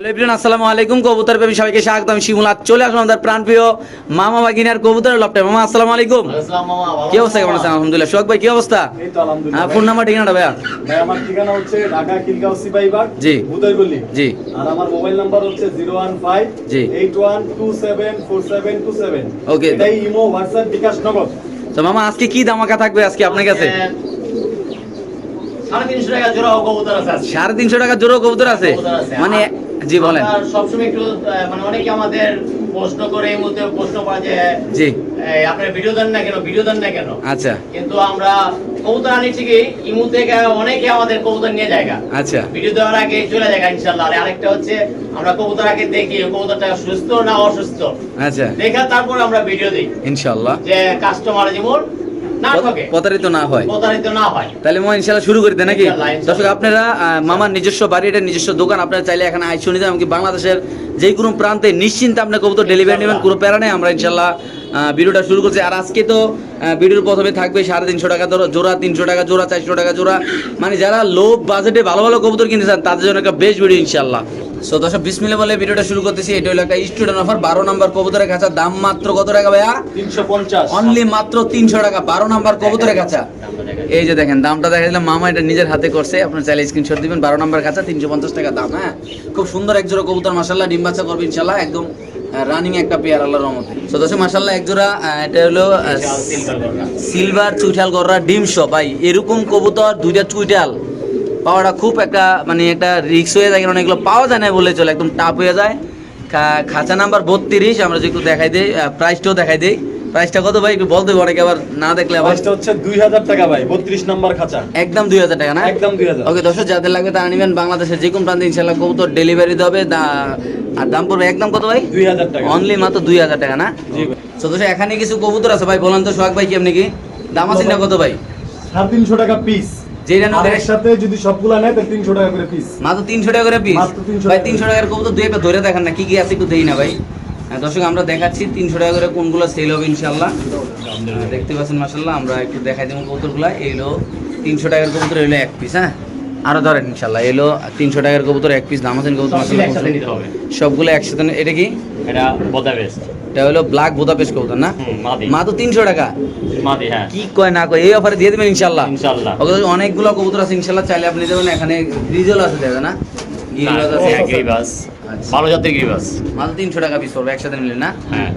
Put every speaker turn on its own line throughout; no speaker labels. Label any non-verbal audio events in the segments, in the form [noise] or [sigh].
আসসালামু আলাইকুম। কবুতর প্রেমী সবাইকে স্বাগত আমি শিমুলা চলে আসলাম আমাদের প্রাণপ্রিয় মামা বাগিনার কবুতর লপটে মামা আসসালামু আলাইকুম। কি অবস্থা? কেমন আছেন? আলহামদুলিল্লাহ। সোহাগ ভাই কি অবস্থা?
এই তো আলহামদুলিল্লাহ।
হ্যাঁ ফোন নাম্বার ঠিকানাটা ভাইয়া।
ভাই আমার ঠিকানা হচ্ছে ঢাকা খিলগাঁও সিপাহীবাগ
জি। জি।
আর আমার মোবাইল নাম্বার হচ্ছে জিরো ওয়ান ফাইভ
জি।
Eight one two seven four seven two seven.
Okay.
এটাই ইমো হোয়াটসঅ্যাপ বিকাশ নগদ।
তো মামা আজকে কি দামাকা থাকবে আজকে আপনার কাছে?
সাড়ে তিনশো টাকা জোড়া কবুতর আছে।
মানে জি বলেন।
সবসময় একটু মানে অনেকে আমাদের প্রশ্ন করে এই মুহূর্তে প্রশ্ন করে যে
জি।
আপনার ভিডিও দেন না কেন? ভিডিও দেন না কেন?
আচ্ছা।
কিন্তু আমরা কবুতর আনি ঠিকই ইমু থেকে অনেকে আমাদের কবুতর নিয়ে যায়
আচ্ছা।
ভিডিও দেওয়ার আগে চলে যায় ইনশাল্লাহ। আর আরেকটা হচ্ছে আমরা কবুতর আগে দেখি কবুতরটা সুস্থ না অসুস্থ?
আচ্ছা।
দেখা তারপর আমরা ভিডিও দিই।
ইনশাল্লাহ।
যে কাস্টমার যেমন
প্রতারিত না হয়।
হয়।
তাহলে মা ইনশাল্লাহ শুরু করি নাকি। দর্শক আপনারা মামার নিজস্ব বাড়ি এটা নিজস্ব দোকান আপনারা চাইলে এখানে আইসো নিতে এমনকি বাংলাদেশের যে কোনো প্রান্তে নিশ্চিন্তে আপনার কবুতর ডেলিভারি নেবেন কোনো প্যারা নেই। আমরা ইনশাল্লাহ ভিডিওটা শুরু করছি। আর আজকে তো ভিডিওর প্রথমে থাকবে সাড়ে তিনশো টাকা ধরো জোড়া তিনশো টাকা জোড়া চারশো টাকা জোড়া। মানে যারা লো বাজেটে ভালো ভালো কবুতর কিনতে চান তাদের জন্য একটা বেস্ট ভিডিও ইনশাল্লাহ সো দর্শক বিসমিল্লা বলে ভিডিওটা শুরু করতেছি। এটা হলো একটা স্টুডেন্ট অফার বারো নম্বর কবুতরের কাছে দাম মাত্র কত টাকা ভাইয়া?
তিনশো পঞ্চাশ।
অনলি মাত্র তিনশো টাকা। বারো নাম্বার কবুতরের কাছা এই যে দেখেন দামটা দেখা দিলাম। মামা এটা নিজের হাতে করছে। আপনার চাইলে স্ক্রিনশট দিবেন। বারো নাম্বার কাছা তিনশো পঞ্চাশ টাকা দাম হ্যাঁ? খুব সুন্দর এক জোড়া কবুতর মাসাল্লাহ ডিম বাচ্চা করবে ইনশাল্লাহ একদম রানিং একটা পেয়ার আল্লাহর রহমতে। তো দর্শক মার্শাল্লাহ এক জোড়া এটা হলো সিলভার চুইঠাল গররা ডিম শো ভাই, এরকম কবুতর, দুইটা চুইটাল পাওয়াটা খুব একটা মানে একটা রিক্স হয়ে যায়, কারণ এগুলো পাওয়া যায় না বলে চলে, একদম টাপ হয়ে যায়। খাঁচা নাম্বার বত্রিশ, আমরা যে একটু দেখাই দিই প্রাইসটাও দেখাই দিই। প্রাইসটা কত ভাই? একটু বলতে পারে আবার না দেখলে আবার
প্রাইসটা হচ্ছে দুই হাজার টাকা ভাই বত্রিশ নাম্বার খাঁচা।
একদম দুই হাজার টাকা না?
একদম দুই হাজার।
ওকে দর্শক যাদের লাগবে তারা নেবেন বাংলাদেশের যে কোনো প্রান্তে কবুতর ডেলিভারি দেবে। আর দাম পড়বে একদম কত ভাই?
দুই হাজার টাকা।
অনলি মাত্র দুই হাজার টাকা না?
জি ভাই।
তো দর্শক এখানে কিছু কবুতর আছে ভাই বলেন তো সোহাগ ভাই কি দাম আছে না কত ভাই?
সাড়ে তিনশো টাকা পিস
যেটা
একসাথে যদি সবগুলা নেয় তাহলে তিনশো টাকা করে পিস
মাত্র তিনশো টাকা করে পিস
মাত্র 300
ভাই
টাকা।
তিনশো টাকার কবুতর দুই একটা ধরে দেখান না কি কি আছে একটু দেই না ভাই। দর্শক আমরা দেখাচ্ছি তিনশো টাকা করে কোনগুলো সেল হবে ইনশাল্লাহ দেখতে পাচ্ছেন মাসাল্লাহ আমরা একটু দেখাই দেবো কবুতরগুলো। এইলো তিনশো টাকার কবুতর এলো এক পিস হ্যাঁ? আরও ধরেন ইনশাল্লাহ এলো তিনশো টাকার কবুতর এক পিস দাম আছেন কবুতর।
সবগুলো একসাথে
এটা কি?
এটা
এটা হলো ব্ল্যাক বোদাপেস্ট কবুতর না?
মাদি।
মাত্র তিনশো টাকা।
হ্যাঁ।
কি কয় না কয় এই অফারে দিয়ে দেবেন ইনশাল্লাহ অনেকগুলো কবুতর আছে ইনশাল্লাহ চাইলে আপনি দেবেন এখানে গ্রিজল আছে দেবে না?
হ্যাঁ, গ্রিবাস।
আচ্ছা।
ভালো জাতের গ্রিবাস।
মাত্র তিনশো টাকা পিস পড়বে একসাথে নিলে না?
হ্যাঁ।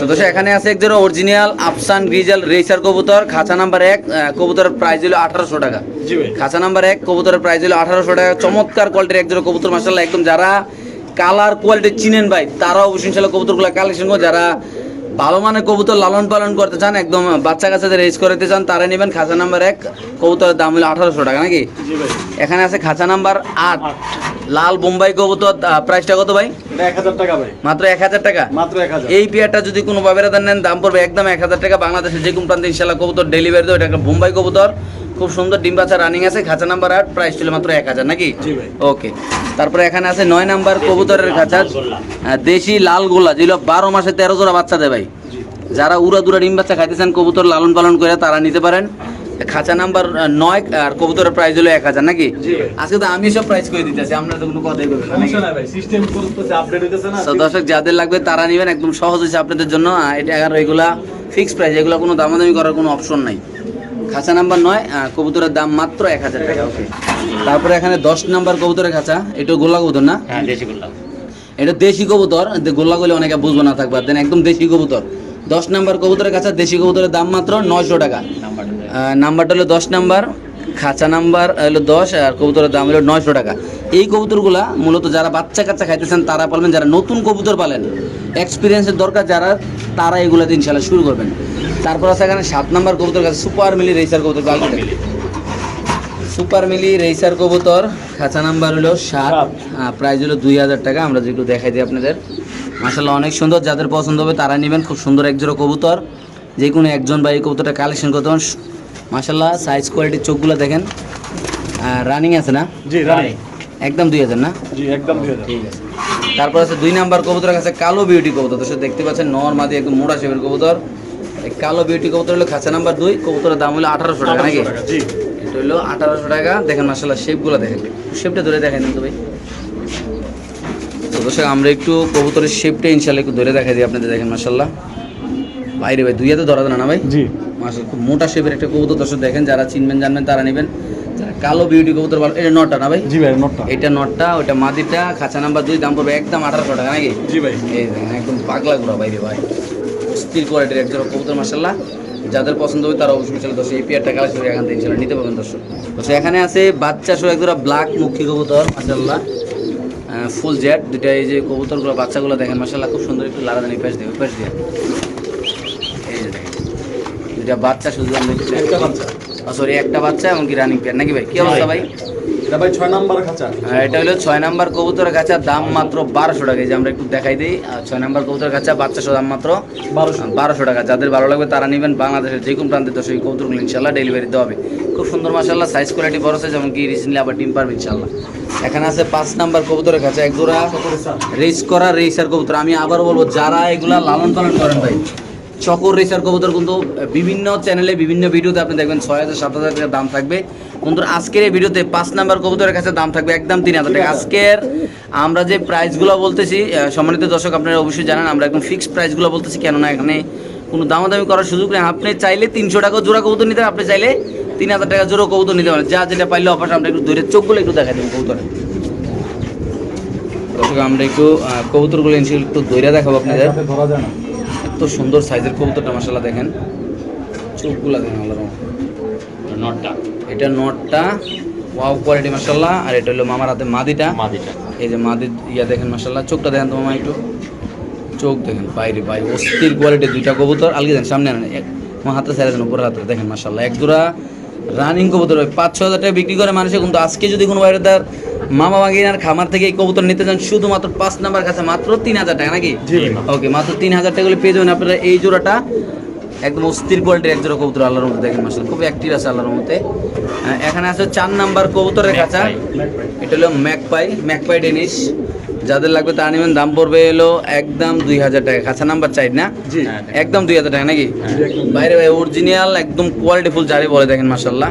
তো দোষে এখানে আছে একজন অরিজিনাল আফসান গ্রিজাল রেসার কবুতর খাঁচা নাম্বার এক আহ, কবুতরের প্রাইস হলো আঠারোশো টাকা। খাঁচা নাম্বার এক কবুতরের প্রাইস হলো আঠারোশো টাকা। চমৎকার কোয়ালিটির একজন কবুতর মাসাল্লাহ একদম যারা কালার কোয়ালিটি চিনেন ভাই তারা অবশ্যই ইনশাল্লাহ কবুতরগুলো কালেকশন করে যারা ভালো মানে কবুতর লালন পালন করতে চান একদম বাচ্চা কাচ্চাদের রেজ করতে চান তারা নেবেন খাঁচা নাম্বার এক কবুতরের দাম হলো আঠারোশো টাকা নাকি? এখানে আছে খাঁচা নাম্বার আট লাল বোম্বাই কবুতর প্রাইসটা কত ভাই?
এক হাজার টাকা ভাই।
মাত্র এক হাজার টাকা?
মাত্র এক হাজার।
এই পেয়ারটা যদি কোনো বাবেরাদার নেন দাম পড়বে একদম এক হাজার টাকা। বাংলাদেশে যে কোনো প্রান্তে ইনশাল্লাহ কবুতর ডেলিভারি দেবে। এটা একটা বোম্বাই কবুতর। খুব সুন্দর ডিম বাচ্চা রানিং আছে খাঁচা নাম্বার আট প্রাইস ছিল মাত্র এক হাজার নাকি? ওকে তারপরে এখানে আছে নয় নাম্বার কবুতরের খাঁচা। দেশি লাল গোলা যেগুলো বারো মাসে তেরো জোড়া বাচ্চা দেয় ভাই। যারা উড়া দুরা ডিম বাচ্চা খাইতেছেন কবুতর লালন পালন করে তারা নিতে পারেন। খাঁচা নাম্বার নয় আর কবুতরের প্রাইস হলো এক হাজার নাকি? আজকে তো আমি সব প্রাইস করে দিতেছি আমরা তো কোনো কথাই তো দর্শক যাদের লাগবে তারা নেবেন একদম সহজ হয়েছে আপনাদের জন্য। এটা এগারো এগুলা ফিক্স প্রাইস এগুলো কোনো দামাদামি করার কোনো অপশন নাই। খাঁচা নাম্বার নয় কবুতরের দাম মাত্র এক হাজার টাকা ওকে তারপরে এখানে দশ নাম্বার কবুতরের খাঁচা এটা গোল্লা কবুতর না?
হ্যাঁ দেশি গুল্লা।
এটা দেশি কবুতর গোল্লা করলে অনেকে বুঝব না থাকবে দেন একদম দেশি কবুতর। দশ নাম্বার কবুতরের কাছে দেশি কবুতরের দাম মাত্র নয়শো টাকা।
নাম্বারটা
নাম্বারটা হলো দশ নাম্বার খাঁচা নাম্বার হলো দশ আর কবুতরের দাম হলো নয়শো টাকা। এই কবুতরগুলা মূলত যারা বাচ্চা কাচ্চা খাইতেছেন তারা পালবেন যারা নতুন কবুতর পালেন এক্সপিরিয়েন্সের দরকার যারা তারা এগুলোতে ইনশাল্লাহ শুরু করবেন। তারপর আছে এখানে সাত নাম্বার কবুতর কাছে সুপার মিলি রেসার কবুতর সুপার মিলি রেসার কবুতর খাঁচা নাম্বার হলো সাত। প্রাইস হলো দুই হাজার টাকা আমরা যেগুলো দেখাই দিই আপনাদের। মাসাল্লাহ অনেক সুন্দর যাদের পছন্দ হবে তারা নেবেন খুব সুন্দর একজোড়া কবুতর। যে কোনো একজন বা এই কবুতরটা কালেকশন করতে পারেন মাসাল্লাহ সাইজ কোয়ালিটির চোখগুলো দেখেন। রানিং আছে না?
জি রানিং
একদম দুই হাজার না?
জি একদম দুই হাজার।
ঠিক আছে।
তারপর আছে দুই নাম্বার কবুতরের কাছে কালো বিউটি কবুতর। তো সে দেখতে পাচ্ছেন নর মাদি একদম মোড়া শেপের কবুতর। এই কালো বিউটি কবুতর হলো খাঁচা নাম্বার দুই। কবুতরের দাম হলো আঠারোশো টাকা নাকি? এটা হলো আঠারোশো টাকা। দেখেন মাসাল্লাহ শেপগুলো দেখেন। শেপটা ধরে দেখেন তো ভাই। দর্শক আমরা একটু কবুতরের শেপটা ইনশাল্লাহ একটু ধরে দেখা দিই আপনাদের দেখেন মাসাল্লাহ বাইরে ভাই দুই হাতে ধরা দেন না ভাই?
জি।
মাসাল খুব মোটা শেপের একটা কবুতর দর্শক দেখেন যারা চিনবেন জানবেন তারা নেবেন। কালো বিউটি কবুতর ভালো। এটা নটা না ভাই?
জি ভাই নোটটা।
এটা নটটা ওইটা মাদিটা খাঁচা নাম্বার দুই দাম পড়বে একদম আঠারোশো টাকা নাকি?
জি ভাই।
এই দেখেন একদম পাগলা ঘোরা বাইরে ভাই। স্থির কোয়ালিটির একজন কবুতর মাসাল্লাহ যাদের পছন্দ হবে তারা অবশ্যই চলে দর্শক এই পেয়ারটা কালেকশন করে এখান থেকে ইনশাল্লাহ নিতে পারবেন দর্শক। দর্শক এখানে আছে বাচ্চা সহ একজোড়া ব্ল্যাক মুখী কবুতর মাসাল্লাহ ফুল জেট দুটা এই যে কবুতরগুলো বাচ্চাগুলো দেখেন মাসাল্লাহ খুব সুন্দর একটু লাড়া দেন এই পাশ দিয়ে ওই পাশ দিয়ে। এই যে দেখেন দুটা বাচ্চা শুধু
একটা বাচ্চা।
সরি একটা বাচ্চা এমনকি রানিং পেয়ার নাকি ভাই? কি অবস্থা ভাই?
এটা ভাই ছয় নাম্বার খাঁচা।
আর এটা হলো ছয় নাম্বার কবুতরের গাছা দাম মাত্র বারোশো টাকা। যে আমরা একটু দেখাই দিই ছয় নাম্বার দাম মাত্র
বারোশো।
টাকা। যাদের ভালো লাগবে তারা নেবেন বাংলাদেশের যে কোনো প্রান্তে তো সেই কবুতরগুলো ইনশাল্লাহ ডেলিভারি দেওয়া হবে। খুব সুন্দর মাসাল্লাহ সাইজ কোয়ালিটি বড় সাইজ রিসেন্টলি আবার টিম পারবে ইনশাল্লাহ এখানে আছে পাঁচ নাম্বার কবুতরের কাছে রেস করা রেসার কবুতর। আমি আবার বলব যারা এগুলা লালন পালন করেন ভাই চকর রেসার কবুতর কিন্তু বিভিন্ন চ্যানেলে বিভিন্ন ভিডিওতে আপনি দেখবেন ছয় হাজার, সাত হাজার টাকা দাম থাকবে। কিন্তু আজকের এই ভিডিওতে পাঁচ নাম্বার কবুতরের কাছে দাম থাকবে একদম তিন হাজার টাকা। আজকের আমরা যে প্রাইসগুলো বলতেছি সম্মানিত দর্শক, আপনারা অবশ্যই জানেন, আমরা একদম ফিক্সড প্রাইসগুলো বলতেছি, কেননা এখানে কোনো দামাদামি করার সুযোগ নেই। আপনি চাইলে তিনশো টাকা জোড়া কবুতর নিতে আপনি চাইলে তিন হাজার টাকা জোড়া কবুতর নিতে পারেন। যা যেটা পাইলে অফার আমরা একটু ধরে চোখগুলো একটু দেখা দেবো কবুতরে। দর্শক, আমরা একটু কবুতরগুলো একটু দৈরা দেখাবো আপনাদের। এত সুন্দর সাইজের কবুতরটা মাসাল্লাহ দেখেন। চোখগুলা দেখেন আল্লাহ
নটটা।
এটা নটটা। ওয়াও কোয়ালিটি মাসাল্লাহ আর এটা হলো মামার হাতে মাদিটা।
মাদিটা।
এই যে মাদি ইয়া দেখেন মাসাল্লাহ চোখটা দেখেন তো মামা একটু। চোখ দেখেন বাইরে বাই অস্থির কোয়ালিটি দুইটা কবুতর। আলগে দেন সামনে আনেন। এক আমার হাতে ছেড়ে দেন উপরের হাতে। দেখেন মাসাল্লাহ এক জোড়া রানিং কবুতর ভাই পাঁচ ছ হাজার টাকা বিক্রি করে মানুষে কিন্তু আজকে যদি কোনো বাইরে তার মামা বাগিনার খামার থেকে এই কবুতর নিতে চান শুধুমাত্র পাঁচ নাম্বার কাছে মাত্র তিন হাজার টাকা নাকি? ওকে মাত্র তিন হাজার টাকা করে পেয়ে যাবেন আপনারা এই জোড়াটা। একদম অস্থির কোয়ালিটির এক জোড়া কবুতর আল্লাহর মধ্যে দেখেন মাসাল খুব অ্যাক্টিভ আছে আল্লাহর মধ্যে এখানে আছে চার নাম্বার কবুতরের কাছা এটা হলো ম্যাকপাই ম্যাকপাই ডেনিস যাদের লাগবে তা নেবেন দাম পড়বে এলো একদম দুই হাজার টাকা। কাঁচা নাম্বার চাই না? একদম দুই হাজার টাকা নাকি? বাইরে ভাই অরিজিনাল একদম কোয়ালিটিফুল জারি বলে দেখেন মাসাল্লাহ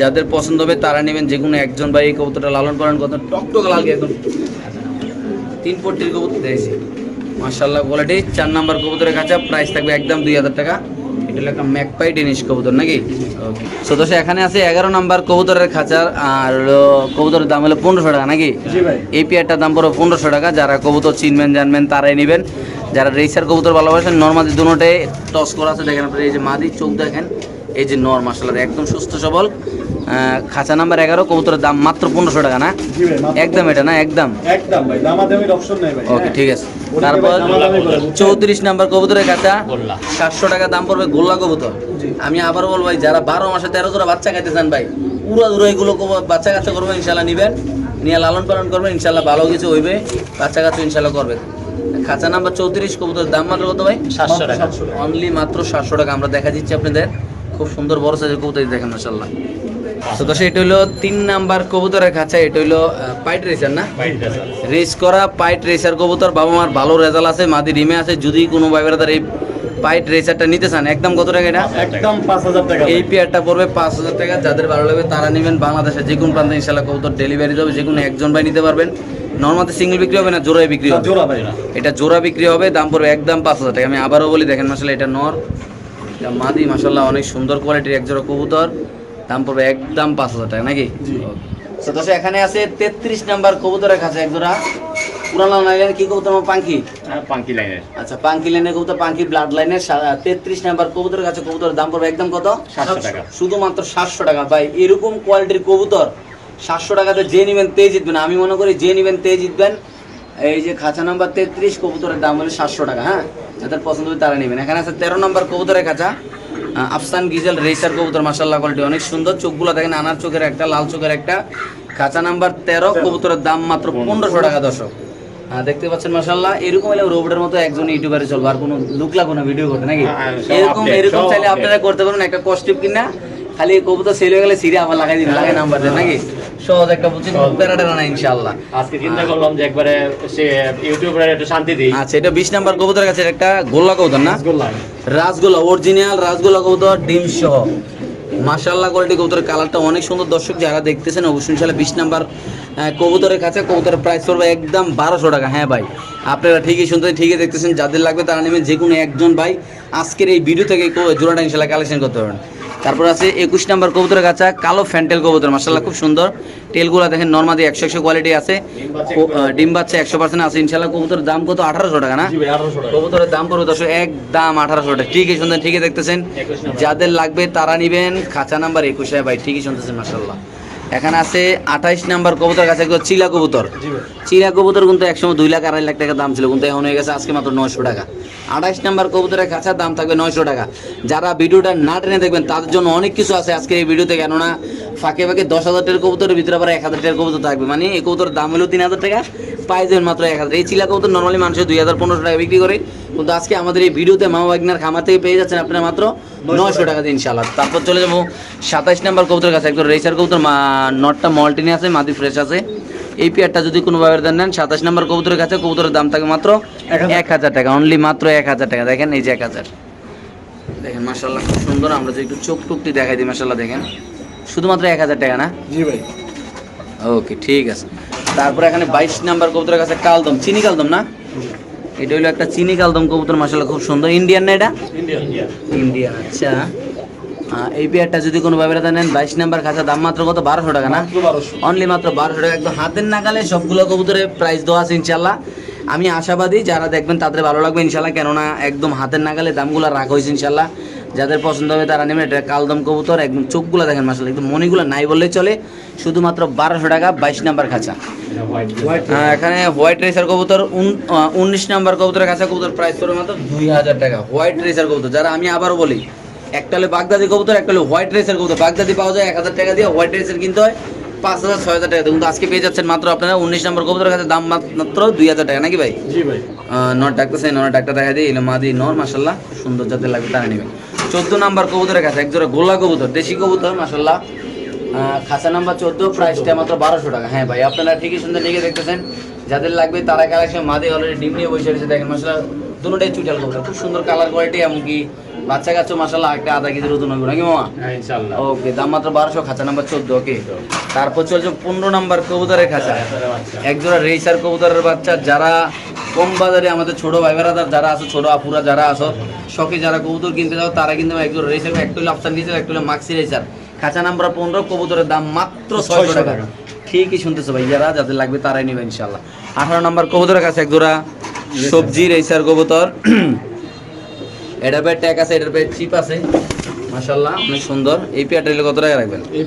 যাদের পছন্দ হবে তারা নেবেন যে কোনো একজন ভাই এই কবুতরটা লালন পালন কত টকটক লালকে একদম। তিন পট্টির কবুতর দিয়েছি মাসাল্লাহ কোয়ালিটি চার নাম্বার কবুতরের কাছে প্রাইস থাকবে একদম দুই হাজার টাকা। এটা হলো একটা ম্যাকপাই ডেনিশ কবুতর নাকি? ওকে সদস্য এখানে আছে এগারো নাম্বার কবুতরের খাঁচার আর কবুতরের দাম হলো পনেরোশো টাকা নাকি? এই পেয়ারটার দাম পড়ো পনেরোশো টাকা। যারা কবুতর চিনবেন জানবেন তারাই নেবেন। যারা রেসার কবুতর ভালোবাসেন নর্মাদি দুটোটাই টস করা আছে। দেখেন আপনারা এই যে মাদি চোখ দেখেন। এই যে নর মাসাল্লাহ একদম সুস্থ সবল। খাঁচা নাম্বার এগারো কবুতরের দাম মাত্র পনেরোশো টাকা না? একদম এটা না? একদম?
একদম ভাই দামাদামির অপশন নেই ভাই।
ওকে। ঠিক আছে। তারপর? চৌত্রিশ নাম্বার কবুতরের
গোল্লা।
সাতশো টাকা দাম পড়বে গোল্লা কবুতর। আমি আবার বলব ভাই যারা বারো মাসে তেরো জোড়া বাচ্চা খাইতে চান ভাই উড়া উড়ো এগুলো বাচ্চা কাচ্চা করবেন ইনশাল্লাহ নিবেন। নিয়ে লালন পালন করবেন ইনশাল্লাহ ভালো কিছু হইবে। বাচ্চা কাচ্চা ইনশাল্লাহ করবে। খাঁচা নাম্বার চৌত্রিশ কবুতরের দাম মাত্র কত ভাই?
সাতশো টাকা।
অনলি মাত্র সাতশো টাকা আমরা দেখা দিচ্ছি আপনাদের। খুব সুন্দর বড় সাইজের কবুতর দেখেন মাসাল্লাহ তো দর্শক, এটা হলো তিন নাম্বার কবুতরের খাঁচা এটা হলো পাইট রেসার না? রেস করা পাইট রেসার কবুতর বাবা মার ভালো রেজাল্ট আছে মাদি রিমে আছে যদি কোনো ভাইবেরা তার এই পাইট রেসারটা নিতে চান একদম কত টাকা এটা?
একদম পাঁচ হাজার টাকা।
এই পেয়ারটা পড়বে পাঁচ হাজার টাকা যাদের ভালো লাগবে তারা নেবেন বাংলাদেশের যে কোনো প্রান্তে ইনশাল্লাহ কবুতর ডেলিভারি দেবে যে কোনো একজন ভাই নিতে পারবেন। নর্মাতে সিঙ্গেল বিক্রি হবে না জোড়ায় বিক্রি হবে?
জোড়া ভাই
এটা জোড়া বিক্রি হবে দাম পড়বে একদম পাঁচ হাজার টাকা। আমি আবারও বলি দেখেন মাসাল্লাহ এটা নর। মাদি মাসাল্লাহ অনেক সুন্দর কোয়ালিটির এক জোড়া কবুতর। দাম পড়বে একদম পাঁচ হাজার টাকা নাকি। এখানে আছে তেত্রিশ নাম্বার কবুতরের কাছে এক জোড়া। পুরানো লাইনের কি কবুতর আমার পাঙ্কি?
হ্যাঁ, পাঙ্কি লাইনের।
আচ্ছা পাঙ্কি লাইনের কবুতর পাঙ্কি ব্লাড লাইনের তেত্রিশ নাম্বার কবুতরের কাছে কবুতরের দাম পড়বে একদম কত?
সাতশো টাকা।
শুধুমাত্র সাতশো টাকা। ভাই এরকম কোয়ালিটির কবুতর সাতশো টাকাতে যে নেবেন তে জিতবেন। আমি মনে করি যে নেবেন তে জিতবেন। এই যে খাঁচা নাম্বার তেত্রিশ কবুতরের দাম হলো সাতশো টাকা হ্যাঁ? যাদের পছন্দ হবে তারা নেবেন। এখানে আছে তেরো নম্বর কবুতরের আহ, আফসান গিজেল রেসার কবুতর মাসাল্লাহ কোয়ালিটি অনেক সুন্দর। চোখগুলো দেখেন আনার চোখের একটা লাল চোখের একটা। খাঁচা নাম্বার তেরো কবুতরের দাম মাত্র পনেরোশো। টাকা দর্শক। দেখতে পাচ্ছেন মাসাল্লাহ এরকম হলে রোবটের মতো একজন ইউটিউবারে চলবে। আর কোনো লুক লাগবে না ভিডিও করতে নাকি?
হ্যাঁ,
এরকম এরকম চাইলে। আপনারা করতে পারেন একটা কস্টিপ কিনা। খালি কবুতর সেল হয়ে গেলে সিরে আবার লাগাই দিন লাগাই নাম্বার দেন নাকি? সহজ একটা বুঝছেন প্যারা টেরা না ইনশাআল্লাহ।
আজকে চিন্তা করলাম যে একবারে সে ইউটিউবের একটু শান্তি দিই।
আচ্ছা এটা বিশ নাম্বার কবুতরের কাছে একটা গোল্লা কবুতর না?
রসগোল্লা।
রাসগোল্লা অরিজিনাল রাসগোল্লা কবুতর ডিম সহ। মাশাল্লাহ কোয়ালিটি কবুতরের কালারটা অনেক সুন্দর। দর্শক যারা দেখতেছেন অবশ্যই ইনশাল্লাহ বিশ নাম্বার কবুতরের কাছে কবুতরের প্রাইস পড়বে একদম বারোশো টাকা। হ্যাঁ ভাই আপনারা ঠিকই শুনতে ঠিকই দেখতেছেন। যাদের লাগবে তারা নেবেন যে কোনো একজন ভাই। আজকের এই ভিডিও থেকে জোড়াটা ইনশাল্লাহ কালেকশন করতে পারবেন। তারপর আছে একুশ নাম্বার কবুতর কাছে কালো ফ্যান্টেল কবুতর মাসাল্লাহ খুব সুন্দর। টেলগুলো দেখেন নর্মাদি একশো একশো কোয়ালিটি আছে। ডিম বাচ্চা একশো পার্সেন্ট আছে ইনশাল্লাহ কবুতর দাম কত? আঠারোশো টাকা না? কবুতরের দাম পড়বে দশ এক দাম আঠারোশো টাকা। ঠিকই শুনতেন ঠিকই দেখতেছেন। যাদের লাগবে তারা নিবেন। খাঁচা নাম্বার একুশে ভাই ঠিকই শুনতেছেন মাসাল্লাহ এখানে আছে আঠাইশ নাম্বার কবুতর কাছে একদম চিলা কবুতর। চিলা কবুতর কিন্তু একসময় দুই লাখ আড়াই লাখ টাকা দাম ছিল কিন্তু এখন হয়ে গেছে আজকে মাত্র নয়শো টাকা। আঠাইশ নাম্বার কবুতরের কাছে দাম থাকবে নয়শো টাকা। যারা ভিডিওটা না টেনে দেখবেন তাদের জন্য অনেক কিছু আছে আজকে এই ভিডিওতে কেননা ফাঁকে ফাঁকে দশ হাজার টাকার কবুতরের ভিতরে আবার এক হাজার টাকার কবুতর থাকবে। মানে এই কবুতরের দাম হলো তিন হাজার টাকা পাই যাবেন মাত্র এক হাজার। এই চিলা কবুতর নর্মালি মানুষের দুই হাজার পনেরোশো টাকা বিক্রি করে। কিন্তু আজকে আমাদের এই ভিডিওতে মামা বাগনার খামার থেকে পেয়ে যাচ্ছেন আপনারা মাত্র নয়শো টাকা। দিয়ে ইনশাল্লাহ তারপর চলে যাব সাতাইশ নাম্বার কবুতর কাছে। একদম রেসার কবুতর মা- নটটা মল্টিনি আছে মাদি ফ্রেশ আছে। এই পেয়ারটা যদি কোনো ভাবে দেন নেন সাতাশ নাম্বার কবুতরের কাছে কবুতরের দাম থাকে মাত্র
এক হাজার।
এক হাজার টাকা। অনলি মাত্র এক হাজার টাকা। দেখেন এই যে এক হাজার। দেখেন মাসাল্লাহ খুব সুন্দর। আমরা যদি একটু চোখ টুকটি দেখাই দিই মাসাল্লাহ দেখেন। শুধুমাত্র এক হাজার টাকা না?
জি ভাই।
ওকে ঠিক আছে। তারপর এখানে বাইশ নাম্বার কবুতরের কাছে কালদম চিনি কালদম না? এটা হলো একটা চিনি কালদম কবুতর মাসাল্লাহ খুব সুন্দর। ইন্ডিয়ান না এটা?
ইন্ডিয়া
ইন্ডিয়া
ইন্ডিয়ান আচ্ছা। এই পেয়ারটা যদি কোনো ব্যাপারে নেন বাইশ নাম্বার খাঁচা দাম মাত্র কত? বারোশো টাকা না? অনলি মাত্র বারোশো টাকা। একদম হাতের নাগালে সবগুলো কবুতরের প্রাইস দেওয়া আছে ইনশাল্লাহ আমি আশাবাদী যারা দেখবেন তাদের ভালো লাগবে ইনশাল্লাহ কেননা একদম হাতের নাগালে দামগুলো রাখা হয়েছে ইনশাল্লাহ যাদের পছন্দ হবে তারা নেবেন। এটা কালদম কবুতর একদম চোখগুলো দেখেন মাসাল একদম মনিগুলো নাই বললেই চলে। শুধুমাত্র বারোশো টাকা বাইশ নাম্বার খাঁচা।
হোয়াইট
এখানে হোয়াইট রেসার কবুতর উনিশ নাম্বার কবুতরের কাছে কবুতর প্রাইস পড়বে মাত্র দুই হাজার টাকা। হোয়াইট রেসার কবুতর যারা আমি আবারও বলি একটা হলে বাগদাদি কবুতর একটা হলে হোয়াইট রেসার কবুতর। বাগদাদি পাওয়া যায় এক হাজার টাকা দিয়ে হোয়াইট রেসার কিনতে হয় পাঁচ হাজার ছয় হাজার টাকা কিন্তু আজকে পেয়ে যাচ্ছেন মাত্র আপনারা উনিশ নম্বর কবুতরের কাছে দাম মাত্র দুই হাজার টাকা নাকি ভাই?
জি ভাই।
নট ডাকতেছে নট ডাক্তার দেখা দিই এলো মাদি নর মাসাল্লাহ সুন্দর যাদের লাগবে তারা নেবেন। চোদ্দ নাম্বার কবুতরের কাছে, একজোড়া গোলা কবুতর, দেশি কবুতর মাসাল্লাহ খাসা নাম্বার চোদ্দ প্রাইসটা মাত্র বারোশো টাকা। হ্যাঁ ভাই, আপনারা ঠিকই সুন্দর লিখে দেখতেছেন। যাদের লাগবে তারা কালেকশন মাদে অলরেডি ডিম নিয়ে বসে রয়েছে। দেখেন মাসাল্লাহ দুটোটাই চুটাল কবুতর। খুব সুন্দর কালার কোয়ালিটি এমনকি বাচ্চা কাচ্চা মাসাল্লাহ একটা আধা কেজির ওজন হবে নাকি মামা?
হ্যাঁ
ওকে দাম মাত্র বারোশো খাঁচা নাম্বার চোদ্দ ওকে। তারপর চলছে পনেরো নাম্বার কবুতরের খাঁচা। একজোড়া রেসার কবুতরের বাচ্চা যারা কম বাজারে আমাদের ছোট ভাই বেড়াদার যারা আছো ছোট আপুরা যারা আছো শখে যারা কবুতর কিনতে যাও তারা কিন্তু একজোড়া রেসার একটা হলো আফসান দিয়েছে একটা হলো মাক্সি রেসার। খাঁচা নাম্বার পনেরো কবুতরের দাম মাত্র ছয়শো টাকা।
টাকা।
ঠিকই শুনতেছো ভাই যারা যাদের লাগবে তারাই নেবে ইনশাল্লাহ আঠারো নাম্বার কবুতরের কাছে একজোড়া সবজি রেসার কবুতর। এটার পেয়ে ট্যাগ আছে এটার পেয়ে চিপ আছে। অনেক সুন্দর। এই নিলে কত টাকা রাখবেন?
এই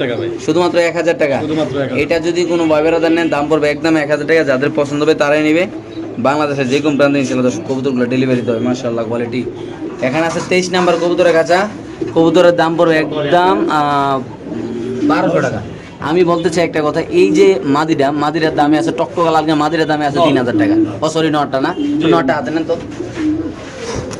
টাকা ভাই।
শুধুমাত্র টাকা?
শুধুমাত্র।
এটা যদি কোনো দাম পড়বে একদম এক হাজার টাকা। যাদের পছন্দ হবে তারাই নেবে। বাংলাদেশের যে কোনো প্রান্তে ইনশাল্লাহ দশ কবুতরগুলো ডেলিভারি দেবে কোয়ালিটি এখানে আছে তেইশ নাম্বার কবুতরের কাছা কবুতরের দাম পড়বে একদম বারোশো টাকা। আমি বলতে চাই একটা কথা এই যে মাদিরা মাদিরার দামে আছে টক্ক কালার মাদিরার দামে আছে তিন হাজার টাকা। ও সরি নটটা না। নটটা হাতে নেন তো।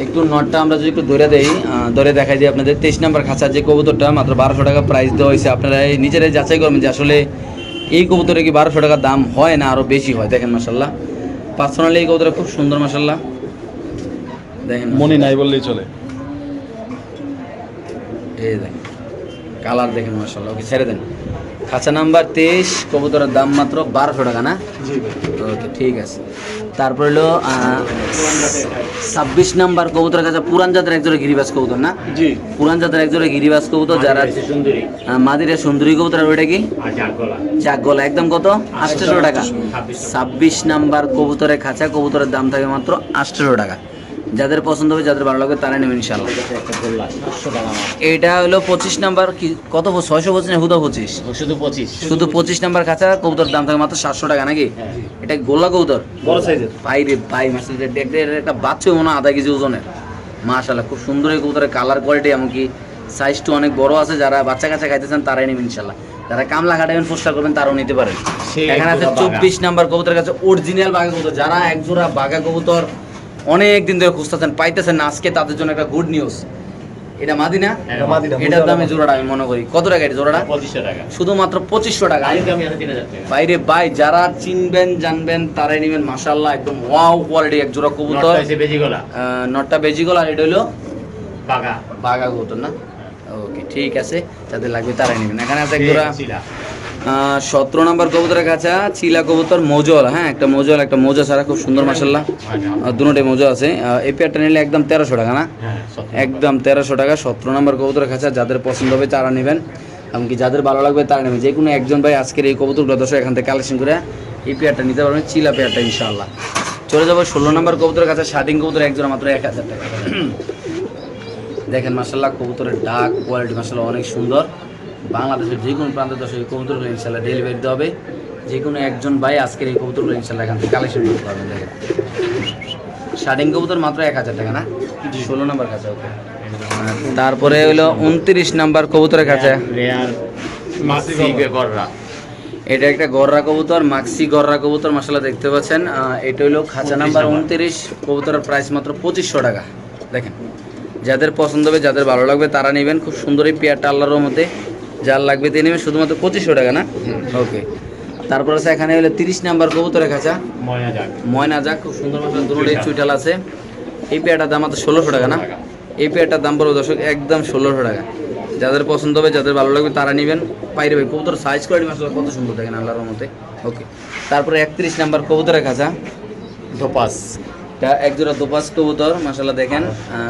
একটু নটটা আমরা যদি একটু ধরে দেই ধরে দেখাই দিই আপনাদের। তেইশ নাম্বার খাঁচার যে কবুতরটা মাত্র বারোশো টাকা প্রাইস দেওয়া হয়েছে। আপনারা এই নিজেরাই যাচাই করবেন যে আসলে এই কবুতরে কি বারোশো টাকা দাম হয় না আরও বেশি হয়। দেখেন মাসাল্লাহ পার্সোনালি এই কবুতরটা খুব সুন্দর মাসাল্লাহ দেখেন
মনি নাই বললেই চলে।
এই দেখেন কালার দেখেন মাসাল্লাহ ওকে ছেড়ে দেন। খাঁচা নাম্বার তেইশ কবুতরের দাম মাত্র বারোশো টাকা না? ওকে ঠিক আছে। তারপর হলো ছাব্বিশ নাম্বার কবুতরের কাছে পুরান জাতের একজোড়া গিরিবাস কবুতর না? পুরান জাতের একজোড়া গিরিবাস কবুতর যারা মাদিরে সুন্দরী কবুতর ওইটা কি?
আর গলা
চাক গলা একদম কত? আটশোশো টাকা।
ছাব্বিশ
ছাব্বিশ নাম্বার কবুতরের খাঁচা কবুতরের দাম থাকে মাত্র আটশোশো টাকা। যাদের পছন্দ হবে যাদের ভালো লাগবে তারা নেবেন ইনশাল্লাহ। এইটা হলো পঁচিশ নাম্বার কত ছয়শো পঁচিশ না হুদা পঁচিশ?
শুধু পঁচিশ।
শুধু পঁচিশ নাম্বার খাঁচা কবুতর দাম থাকে মাত্র সাতশো টাকা নাকি?
হ্যাঁ।
এটা গোল্লা কবুতর?
বড় সাইজের
পাই রে মাসে একটা বাচ্চা মনে হয় আধা কেজি ওজনের। মাশাল্লাহ খুব সুন্দর এই কবুতরের কালার কোয়ালিটি এমনকি সাইজটা অনেক বড় আছে। যারা বাচ্চা কাচ্চা খাইতেছেন তারাই নেবেন ইনশাল্লাহ যারা কামলা খাটাবেন পোস্টার করবেন তারাও নিতে পারেন। এখানে আছে চব্বিশ নাম্বার কবুতরের কাছে অরিজিনাল বাঘা কবুতর। যারা একজোড়া বাঘা কবুতর অনেক দিন ধরে খুঁজতেছেন পাইতেছেন না। আজকে তাদের জন্য একটা গুড নিউজ এটা মাদিনা?
হ্যাঁ,
মাদিনা।
এটার দামে জোড়াটা আমি মনে করি। কত টাকা এটা জোড়াটা?
পঁচিশশো টাকা।
শুধুমাত্র পঁচিশশো টাকা। বাইরে বাই যারা চিনবেন জানবেন তারাই নেবেন মাশাল্লাহ একদম ওয়াও কোয়ালিটি এক জোড়া কবুতর।
নটটা বেজি গলা
আহ, নটটা বেজিগল আর এটা হলো
বাঘা।
বাঘা কবুতর না? ওকে ঠিক আছে। যাদের লাগবে তারাই নেবেন। এখানে আছে এক জোড়া। সতেরো নাম্বার কবুতরের কাছে চিলা কবুতর মজল হ্যাঁ একটা মজল একটা মোজা ছাড়া খুব সুন্দর মাসাল্লাহ দুটোই মোজা আছে। এই পেয়ারটা নিলে একদম তেরোশো টাকা না?
হ্যাঁ
একদম তেরোশো টাকা সতেরো নম্বর কবুতরের কাছে যাদের পছন্দ হবে তারা নেবেন। এমনকি যাদের ভালো লাগবে তারা নেবেন। যে কোনো একজন ভাই আজকের এই কবুতরগুলো দর্শক এখান থেকে কালেকশন করে এই পেয়ারটা নিতে পারবেন চিলা পেয়ারটা ইনশাআল্লাহ। চলে যাব ষোলো নম্বর কবুতরের কাছে স্বাধীন কবুতর একজোড়া মাত্র এক হাজার টাকা। [clears throat] দেখেন মাসাল্লাহ কবুতরের ডাক কোয়ালিটি মাসাল্লাহ অনেক সুন্দর। বাংলাদেশের যে কোনো প্রান্তের দর্শক কবুতরগুলো ইনশাল্লাহ ডেলিভারি দিতে হবে। যে কোনো একজন ভাই আজকের এই কবুতরগুলো ইনশাল্লাহ এখান থেকে কালেকশন করতে পারবেন দেখেন। শার্টিং কবুতর মাত্র এক হাজার টাকা না? ষোলো নম্বর কাছে ওকে। তারপরে হলো উনত্রিশ নাম্বার কবুতরের কাছে। এটা একটা গররা কবুতর মাক্সি গররা কবুতর মশলা দেখতে পাচ্ছেন। এটা হলো খাঁচা নাম্বার উনত্রিশ কবুতরের প্রাইস মাত্র পঁচিশশো টাকা। দেখেন যাদের পছন্দ হবে যাদের ভালো লাগবে তারা নেবেন। খুব সুন্দর এই পেয়ারটা আল্লাহর মধ্যে যার লাগবে তিনি নেবেন শুধুমাত্র পঁচিশশো টাকা না? ওকে। তারপর আছে এখানে হলো তিরিশ নাম্বার কবুতরের খাঁচা
ময়না যাক
ময়না যাক খুব সুন্দর মশলা দুটোই চুইটাল আছে। এই পেয়ারটার দাম মাত্র ষোলোশো টাকা না? এই পেয়ারটার দাম পড়বে দর্শক একদম ষোলোশো টাকা। যাদের পছন্দ হবে যাদের ভালো লাগবে তারা নেবেন। পাইরে ভাই কবুতর সাইজ কোয়ালিটি মাসলা কত সুন্দর দেখেন আল্লাহর মধ্যে ওকে। তারপরে একত্রিশ নাম্বার কবুতরের খাঁচা
ধোপাস।
এটা একজোড়া দোপাস কবুতর মাসাল্লাহ দেখেন।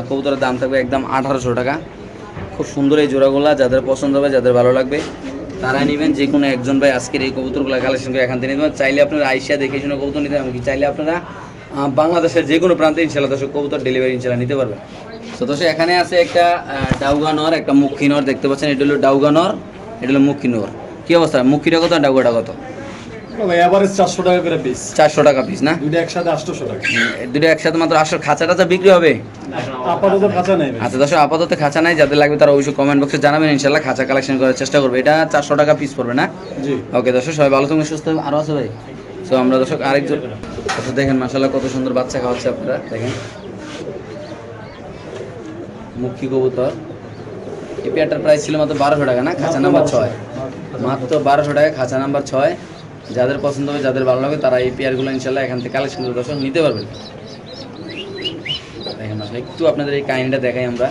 কবুতরের দাম থাকবে একদম আঠারোশো টাকা। খুব সুন্দর এই জোড়াগুলা যাদের পছন্দ হবে যাদের ভালো লাগবে তারা নেবেন। যে কোনো একজন ভাই আজকের এই কবুতরগুলো কালেকশন করে এখান থেকে নিতে চাইলে আপনারা আইসিয়া দেখে শুনে কবুতর নিতে পারবেন চাইলে আপনারা বাংলাদেশের যে কোনো প্রান্তে ইনশাল্লাহ দর্শক কবুতর ডেলিভারি ইনশাল্লাহ নিতে পারবেন। তো দর্শক এখানে আছে একটা ডাউগানর একটা মুখিনর দেখতে পাচ্ছেন। এটা হলো ডাউগানর এটা হলো মুখিনর কি অবস্থা? মুখিটা কত ডাউগাটা কত?
চারশো টাকা করে পিস
চারশো টাকা পিস না?
দুটো একসাথে আটশোশো টাকা।
দুটো একসাথে মাত্র আটশো খাঁচা টাচা বিক্রি হবে?
আপাতত কাঁচা নেই।
আচ্ছা দর্শক আপাতত খাঁচা নাই। যাদের লাগবে তারা অবশ্যই কমেন্ট বক্সে জানাবেন ইনশাল্লাহ খাঁচা কালেকশন করার চেষ্টা করবে। এটা চারশো টাকা পিস পড়বে না? ওকে দর্শক সবাই ভালো থাকবেন সুস্থ থাকবেন। আরও আছে ভাই? তো আমরা দর্শক আরেকজন আচ্ছা দেখেন মাসাল্লাহ কত সুন্দর বাচ্চা খাওয়াচ্ছে আপনারা। দেখেন। মুখী কবুতর। এই পেয়ারটার প্রাইস ছিল মাত্র বারোশো টাকা না? খাঁচা নাম্বার ছয়। মাত্র বারোশো টাকা খাঁচা নাম্বার ছয়। যাদের পছন্দ হবে যাদের ভালো লাগে তারা এই পেয়ারগুলো ইনশাল্লাহ এখান থেকে কালেকশন করে দর্শক নিতে পারবেন। একটু আপনাদের এই কাহিনিটা দেখাই আমরা।